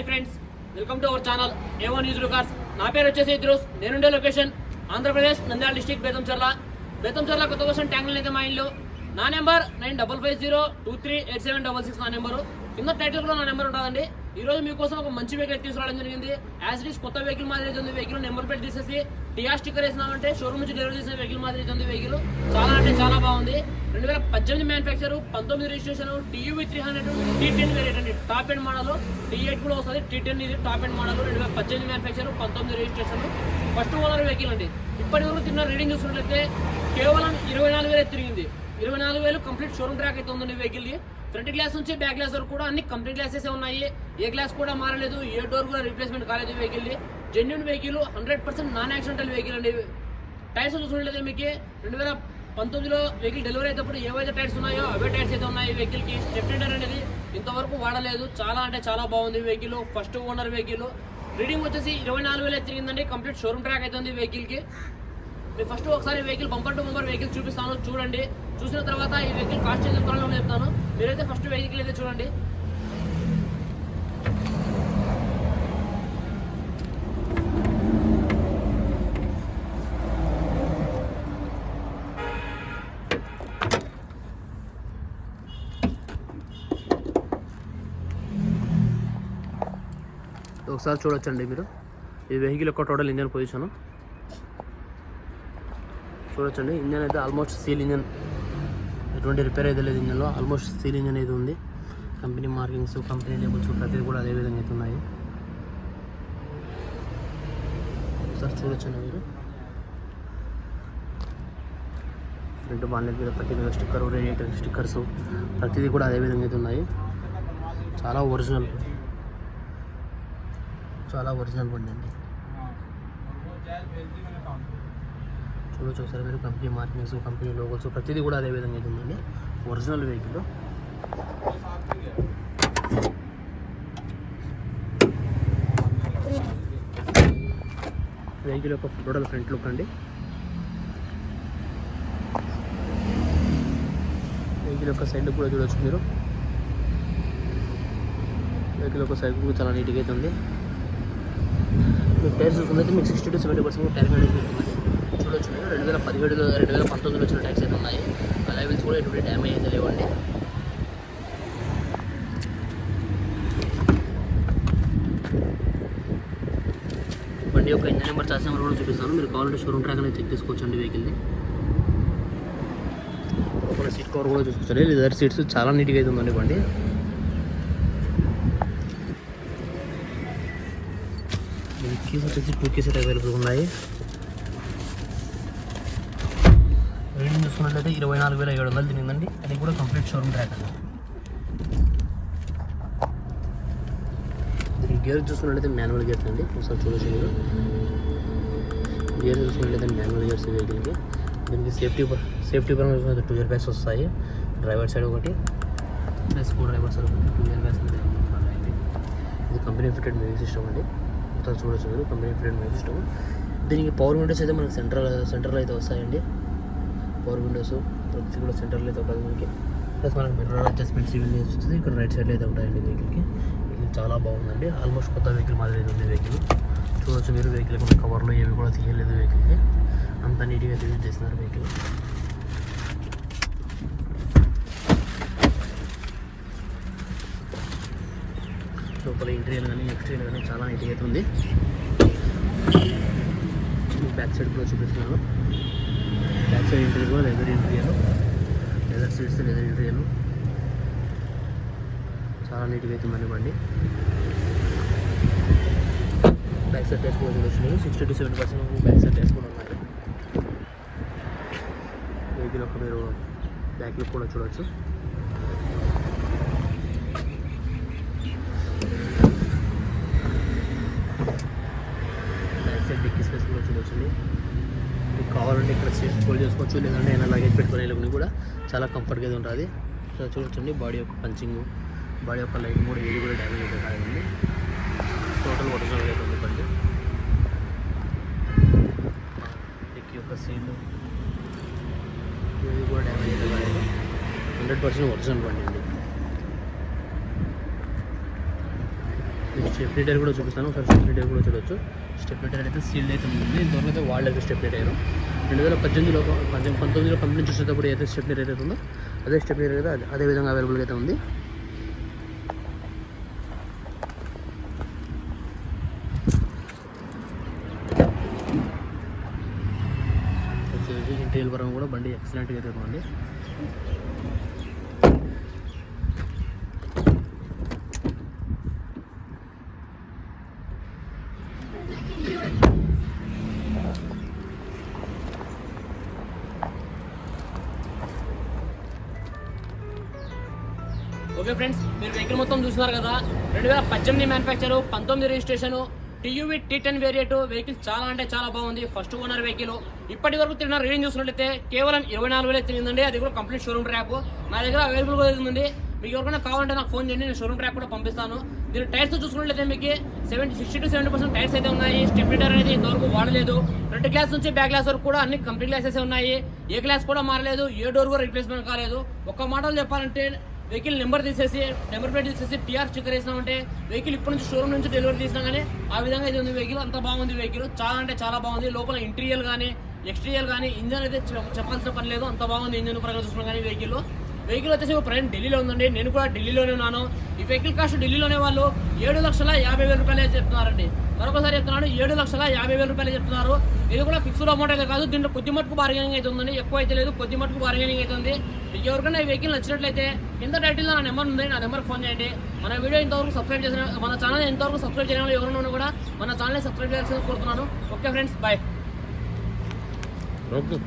Hi friends welcome to our channel ఏవో news లుకార్స్ నా పేరు వచ్చేసి ఇద్రోస్ నేనుండే లొకేషన్ ఆంధ్రప్రదేశ్ నంద్యాల డిస్టిక్ బేతంచర్ల. బేతంచర్ల కొత్త కోసం ట్యాంకులు అయితే మా ఇల్లు నా number nine double five zero two three eight seven double six నా నెంబరు. కింద టైటిల్ కూడా నా నెంబర్ ఉంటుందండి. ఈ రోజు మీకోసం ఒక మంచి వెహికల్ తీసుకురావడం జరిగింది. యాజ్ ఇట్ కొత్త వెహికల్ మాదిరి ఉంది. వెహికల్ నెంబర్ ప్లేట్ తీసేసి టీఆర్ స్టిక్కర్ వేసినామంటే షోరూమ్ నుంచి డెలివరీ చేసిన వెహికల్ మాదిరి ఉంది వెహికల్ చాలా అంటే చాలా బాగుంది. రెండు వేల పద్దెనిమిది మ్యానుఫ్యాక్చర్ పంతొమ్మిది registration TUV three hundred T ten variant అండి. Top end model T eight కూడా వస్తుంది. టీ టెన్ ఇది టాప్ ఎండ్ మోడల్ రెండు వేల పద్దెనిమిది మ్యానుఫ్యాక్చర్ పంతొమ్మిది రిజిస్ట్రేషన్ ఫస్ట్ ఓనర్ వెహికల్ అండి. ఇప్పటి వరకు తిన్న రీడింగ్ చూసినట్లయితే కేవలం ఇరవై నాలుగు వేలు తిరిగింది. ఇరవై నాలుగు వేలు కంప్లీట్ షోరూమ్ ట్రాక్ అయితే ఉందండి వెహికల్ది ఫ్రంట్ గ్లాస్ నుంచి బ్యాక్ గ్లాస్ వరకు కూడా అన్ని కంప్లీట్ గ్లాసెస్ ఉన్నాయి. ఏ గ్లాస్ కూడా మారలేదు. ఏ డోర్ కూడా రీప్లేస్మెంట్ కాలేదు vehicle genuine vehicle hundred percent non accidental vehicle అండి టైర్స్ చూసుకున్నట్లయితే మీకు రెండు వేల పంతొమ్మిదిలో వెహికల్ డెలివరీ అయినప్పుడు ఏవైతే టైర్స్ ఉన్నాయో అవే టైర్స్ అయితే ఉన్నాయి వెహికల్కి స్టెప్టెండర్ అనేది ఇంతవరకు వాడలేదు. చాలా అంటే చాలా బాగుంది vehicle first owner vehicle reading వచ్చేసి ఇరవై నాలుగు వేలు తిరిగిందండి. కంప్లీట్ షోరూమ్ ట్రాక్ అయితే ఉంది వెహికల్కి మీరు ఫస్ట్ ఒకసారి vehicle bumper to bumper vehicle చూపిస్తాను. చూడండి. చూసిన తర్వాత ఈ వెహికల్ కాస్ట్ ఎంత త్వరలో చెప్తాను. మీరైతే ఫస్ట్ వెహికల్ అయితే చూడండి. ఒకసారి చూడొచ్చండి మీరు. ఈ వెహికల్ యొక్క టోటల్ ఇంజన్ పొజిషన్ చూడొచ్చండి. ఇంజన్ అయితే ఆల్మోస్ట్ సీల్ ఇంజన్. ఎటువంటి రిపేర్ అయితే లేదు ఇంజన్లో. ఆల్మోస్ట్ సీల్ ఇంజన్ అయితే ఉంది. కంపెనీ మార్కింగ్స్ కంపెనీ లేబుల్స్ ప్రతిదీ కూడా అదే విధంగా అయితే ఉన్నాయి. ఒకసారి చూడొచ్చండి మీరు. ఫ్రంట్ బాన్లెట్ మీద ప్రతి మీద స్టిక్కర్ రేడియేటర్ స్టిక్కర్స్ ప్రతిదీ కూడా అదే విధంగా అయితే ఉన్నాయి. చాలా ఒరిజినల్ చాలా ఒరిజినల్ బండి అండి. చూడొచ్చు ఒకసారి మీరు కంపెనీ మార్కింగ్స్ కంపెనీ లోగోస్ ప్రతిదీ కూడా అదే విధంగా అయితే ఉందండి ఒరిజినల్ వెహికల్ వెహికల్ యొక్క టోటల్ ఫ్రంట్ లుక్ అండి. వెహికల్ యొక్క సైడ్ కూడా చూడొచ్చు మీరు. వెహికల్ యొక్క సైడ్ కూడా చాలా నీట్గా అయితే ఉంది. మీకు టైర్స్ చూసుకుంటే మీకు sixty to seventy percent tyre condition ఉంటుంది. వచ్చినాయి. రెండు వేల పదిహేడులో రెండు వేల పంతొమ్మిదిలో వచ్చిన ట్యాక్స్ అయితే ఉన్నాయి. ఆ లెవెల్స్ కూడా ఎటువంటి డ్యామేజ్ అయితే లేవండి. బండి యొక్క ఇంజన్ నెంబర్ చార్జ్ నెంబర్ కూడా చూపిస్తాను. మీరు కావాలంటే షోరూమ్ ట్రాక్ అనేది చెక్ చేసుకోవచ్చు అండి వెహికల్ని లోపల సీట్ కవర్ కూడా చూసుకోవచ్చు లెదర్ సీట్స్ చాలా నీట్గా అయితే ఉందండి బండి. కీస్ వచ్చేసి టూ కీస్ అవైలబుల్ ఉన్నాయి రీడింగ్ చూసుకున్నట్లయితే ఇరవై నాలుగు వేల ఏడు వందలు తిరిగిందండి అది కూడా కంప్లీట్ షోరూమ్ ట్రాక్ అండి దీనికి గేర్ చూసుకున్నట్లయితే మాన్యువల్ గేర్స్ అండి. ఒకసారి చూడొచ్చు మీరు గేర్ చూసుకున్నట్లయితే మాన్యువల్ గేర్స్ వెహికల్కి దీనికి సేఫ్టీ సేఫ్టీ పరంగా చూసుకుంటే టూ ఇయర్ బ్యాగ్స్ వస్తాయి. డ్రైవర్ సైడ్ ఒకటి. ప్లస్ కో డ్రైవర్ సైడ్ ఒకటి. టూ ఇయర్ బ్యాగ్స్ ఇది కంపెనీ ఫిటెడ్ మ్యూజిక్ సిస్టమ్ అండి. మొత్తం చూడొచ్చు మీరు. కంపెనీ ఫిటెడ్ మ్యూజిక్ సిస్టమ్ దీనికి పవర్ విండోస్ అయితే మనకి సెంట్రల్ సెంటర్లో అయితే వస్తాయండి. పవర్ విండోస్ ప్రతి కూడా సెంటర్లో అయితే ఉంటుంది మీకు ప్లస్ మనకి మిర్రర్ అడ్జస్ట్మెంట్స్ ఇవన్నీ వస్తుంది. ఇక్కడ రైట్ సైడ్లో అయితే ఉంటాయండి వెహికల్కి ఇది చాలా బాగుందండి. ఆల్మోస్ట్ కొత్త వెహికల్ మాదిరి అయితే ఉంది వెహికల్ చూడొచ్చు మీరు వెహికల్ కూడా కవర్లో ఏవి కూడా తీయలేదు వెహికల్కి అంత నీట్గా అయితే యూజ్ చేస్తున్నారు వెహికల్ లోపల ఇంటీరియర్ కానీ ఎక్స్టీరియర్ కానీ చాలా నీట్గా అయితే ఉంది. బ్యాక్ సైడ్ కూడా చూపిస్తున్నాను. బ్యాక్ సైడ్ ఇంటీరియర్ కూడా leather interior leather seats leather interior చాలా నీట్గా అయితే ఉందండి బండి. బ్యాక్ సైడ్ టైర్స్ కూడా వచ్చినాయి sixty to seventy percent back side tyres కూడా ఉన్నాయి. వెహికల్ ఒక మీరు బ్యాక్ లుక్ కూడా చూడవచ్చు బ్యాక్ సైడ్ డిక్కీ స్పేస్ కూడా చూడొచ్చు. కావాలంటే ఇక్కడ సీట్ ఫోల్డ్ చేసుకోవచ్చు లేదంటే ఏమైనా లగేజ్ పెట్టుకునే వెళ్ళకుండా కూడా చాలా కంఫర్ట్గా ఉంటుంది. సో చూడొచ్చండి బాడీ యొక్క పంచింగ్ బాడీ యొక్క లైట్ కూడా ఏది కూడా డ్యామేజ్ అయితే కాదండి. టోటల్ ఒరిజినల్ అయితే ఉంది బండి డిక్కీ యొక్క సీట్లు ఏది కూడా డ్యామేజ్ అయితే కాదు. హండ్రెడ్ పర్సెంట్ ఒరిజినల్ బండి అండి స్టెప్ టైర్ కూడా చూపిస్తాను. ఒకసారి స్టెప్ టైర్ కూడా చూడొచ్చు. స్టెప్ టైర్ అయితే సీల్డ్ అయితే ఉంది. ఇంతవరకు అయితే వాళ్ళు అయితే స్టెప్ టైర్ రెండు వేల పద్దెనిమిదిలో పద్దెనిమిది పంతొమ్మిదిలో కంపెనీ చూసేటప్పుడు అయితే స్టెప్ టైర్ అయితే ఉందో అదే స్టెప్ టైర్ అయితే అదే- విధంగా అవైలబుల్గా అయితే ఉంది. వచ్చేసి పరంగా కూడా బండి ఎక్సలెంట్గా అయితే ఉందండి ఓకే ఫ్రెండ్స్ మీరు వెహికల్ మొత్తం చూస్తున్నారు కదా. రెండు వేల పద్దెనిమిది మ్యానుఫ్యాక్చర్ పంతొమ్మిది registration TUV T ten variant vehicle చాలా అంటే చాలా బాగుంది. ఫస్ట్ ఓనర్ వెహికల్ ఇప్పటి వరకు తిరిగిన రీడింగ్ చూసినట్లయితే కేవలం ఇరవై నాలుగు వేలే తిరిగిందండి. అది కూడా కంప్లీట్ షోరూమ్ ట్రాప్ నా దగ్గర అవైలబుల్ కూడా ఉందండి మీకు ఎవరికైనా కావాలంటే నాకు ఫోన్ చేయండి నేను షోరూమ్ ట్రాప్ కూడా పంపిస్తాను. దీని టైర్స్ చూసుకున్నట్లయితే మీకు seventy sixty to seventy percent tyres అయితే ఉన్నాయి. స్టెప్ అనేది ఇంతవరకు వాడలేదు. ఫ్రంట్ గ్లాస్ నుంచి బ్యాక్ గ్లాస్ వరకు కూడా అన్ని కంప్లీట్ గ్లాసెస్ ఉన్నాయి. ఏ గ్లాస్ కూడా మారలేదు. ఏ డోర్ కూడా రిప్లేస్మెంట్ కాలేదు. ఒక మాటలు చెప్పాలంటే వెహికల్ నెంబర్ తీసేసి నెంబర్ ప్లేట్ తీసేసి టీఆర్ స్టిక్కర్ వేసినామంటే వెహికల్ ఇప్పటి నుంచి షోరూమ్ నుంచి డెలివరీ తీసినా కానీ ఆ విధంగా ఇది ఉంది వెహికల్ అంత బాగుంది వెహికల్. చాలా అంటే చాలా బాగుంది. లోపల ఇంటీరియర్ కానీ ఎక్స్టీరియర్ కానీ ఇంజన్ అయితే చెప్పాల్సిన పని లేదు. అంత బాగుంది ఇంజన్ ప్రకారం చూసుకున్నా కానీ వెహికల్. వెహికల్ వచ్చేసి ప్రజెంట్ ఢిల్లీలో ఉందండి. నేను కూడా ఢిల్లీలోనే ఉన్నాను. ఈ వెహికల్ కాస్ట్ ఢిల్లీలోనే వాళ్ళు ఏడు లక్షల యాభై వేల రూపాయలే చెప్తున్నారండి. మరొకసారి చెప్తున్నాను ఏడు లక్షల యాభై వేల రూపాయలు చెప్తున్నారు. ఇది కూడా ఫిక్స్డ్ అమౌంట్ అయితే కాదు దీంట్లో కొద్ది మటుకు బార్గెనింగ్ అయితే ఉందండి ఎక్కువ అయితే లేదు కొద్ది మటుకు బార్గెనింగ్ అయితే ఉంది. మీకు ఎవరికైనా ఈ వెహికల్ నచ్చినట్లయితే కింద టైటిల్లో నా నెంబర్ ఉంది నా నెంబర్కి ఫోన్ చేయండి. మన వీడియో ఇంతవరకు సబ్స్క్రైబ్ చేసిన మన ఛానల్ ఇంతవరకు సబ్స్క్రైబ్ చేయడం ఎవరైనా కూడా మన ఛానల్ సబ్స్క్రైబ్ చేయాల్సింది కోరుతున్నాను. Okay friends bye okay